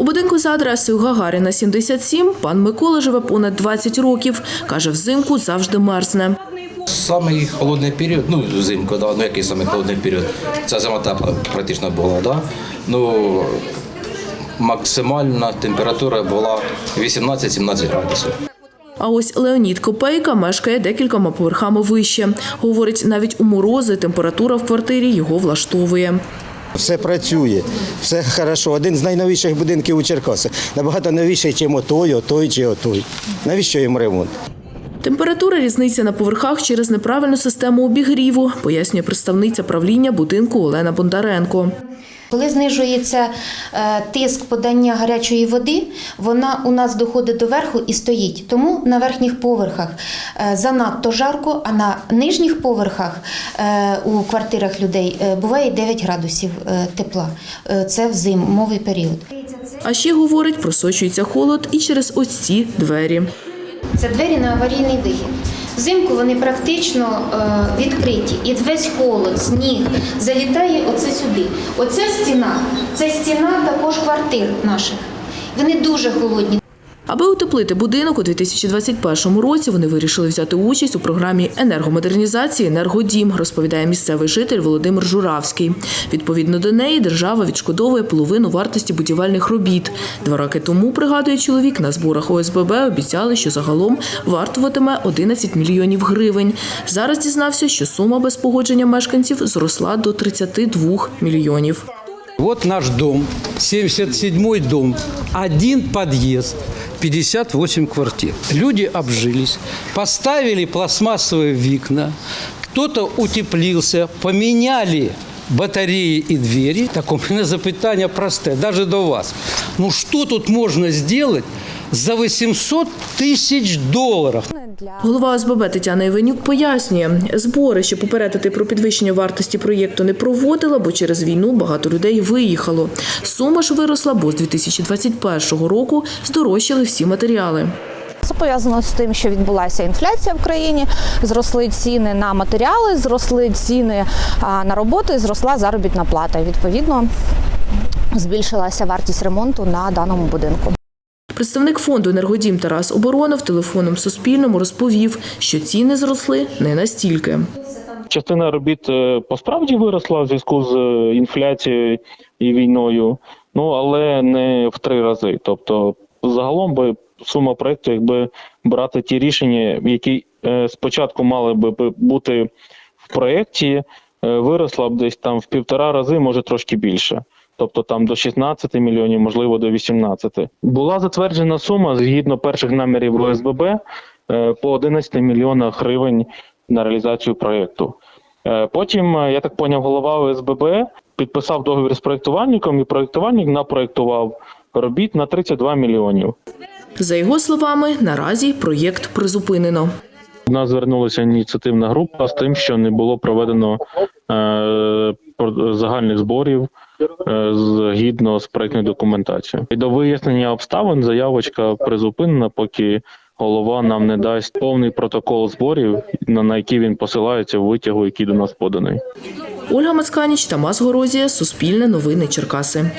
У будинку за адресою Гагаріна 77 пан Микола живе понад 20 років. Каже, взимку завжди мерзне. Самий холодний період, ну взимку, да, ну який самий холодний період? Ця зима тепла практично була, да? Ну максимальна температура була 18-17 градусів. А ось Леонід Копейка мешкає декількома поверхами вище. Говорить, навіть у морози температура в квартирі його влаштовує. Все працює, все хорошо. Один з найновіших будинків у Черкасах. Набагато новіший, ніж отой, отой чи отой. Навіщо їм ремонт? Температура різниця на поверхах через неправильну систему обігріву, пояснює представниця правління будинку Олена Бондаренко. Коли знижується е, тиск подання гарячої води, вона у нас доходить до верху і стоїть. Тому на верхніх поверхах е, занадто жарко, а на нижніх поверхах е, у квартирах людей буває 9 градусів тепла. Це в зимовий період. А ще говорить, просочується холод і через ось ці двері. Це двері на аварійний вихід. Взимку вони практично е, відкриті, і весь холод, сніг залітає оце сюди. Оця стіна це стіна також квартир наших. Вони дуже холодні. Аби утеплити будинок у 2021 році, вони вирішили взяти участь у програмі енергомодернізації «Енергодім», розповідає місцевий житель Володимир Журавський. Відповідно до неї, держава відшкодовує половину вартості будівельних робіт. Два роки тому, пригадує чоловік, на зборах ОСББ обіцяли, що загалом вартуватиме 11 мільйонів гривень. Зараз дізнався, що сума без погодження мешканців зросла до 32 мільйонів. Вот наш дом, 77-й дом, один подъезд, 58 квартир. Люди обжились, поставили пластмассовые вікна, кто-то утеплился, поменяли батареи и двери. Так у меня запитание простое, даже до вас. Ну что тут можно сделать за 800 тысяч долларов? Голова ОСББ Тетяна Іванюк пояснює, збори, щоб попередити про підвищення вартості проєкту, не проводила, бо через війну багато людей виїхало. Сума ж виросла, бо з 2021 року здорожчали всі матеріали. Це пов'язано з тим, що відбулася інфляція в країні, зросли ціни на матеріали, зросли ціни на роботу і зросла заробітна плата. Відповідно, збільшилася вартість ремонту на даному будинку. Представник фонду «Енергодім» Тарас Оборонов телефоном Суспільному розповів, що ціни зросли не настільки. Частина робіт е, посправді виросла в зв'язку з е, інфляцією і війною, ну але не в три рази. Тобто, загалом би сума проекту, якби брати ті рішення, які е, спочатку мали би бути в проєкті, виросла б десь там в півтора рази, може трошки більше. Тобто там до 16 мільйонів, можливо, до 18. Була затверджена сума згідно перших намірів ОСББ е, по 11 мільйонах гривень на реалізацію проєкту. Е, Потім, е, я так поняв, голова ОСББ підписав договір з проєктувальником, і проєктувальник напроєктував робіт на 32 мільйонів. За його словами, наразі проєкт призупинено. До нас звернулася ініціативна група з тим, що не було проведено е, загальних зборів згідно з проектною документацією. І до вияснення обставин заявочка призупинена, поки голова нам не дасть повний протокол зборів, на, на який він посилається в витягу, який до нас поданий. Ольга Мацканіч, Тамас Горозія, Суспільне новини Черкаси.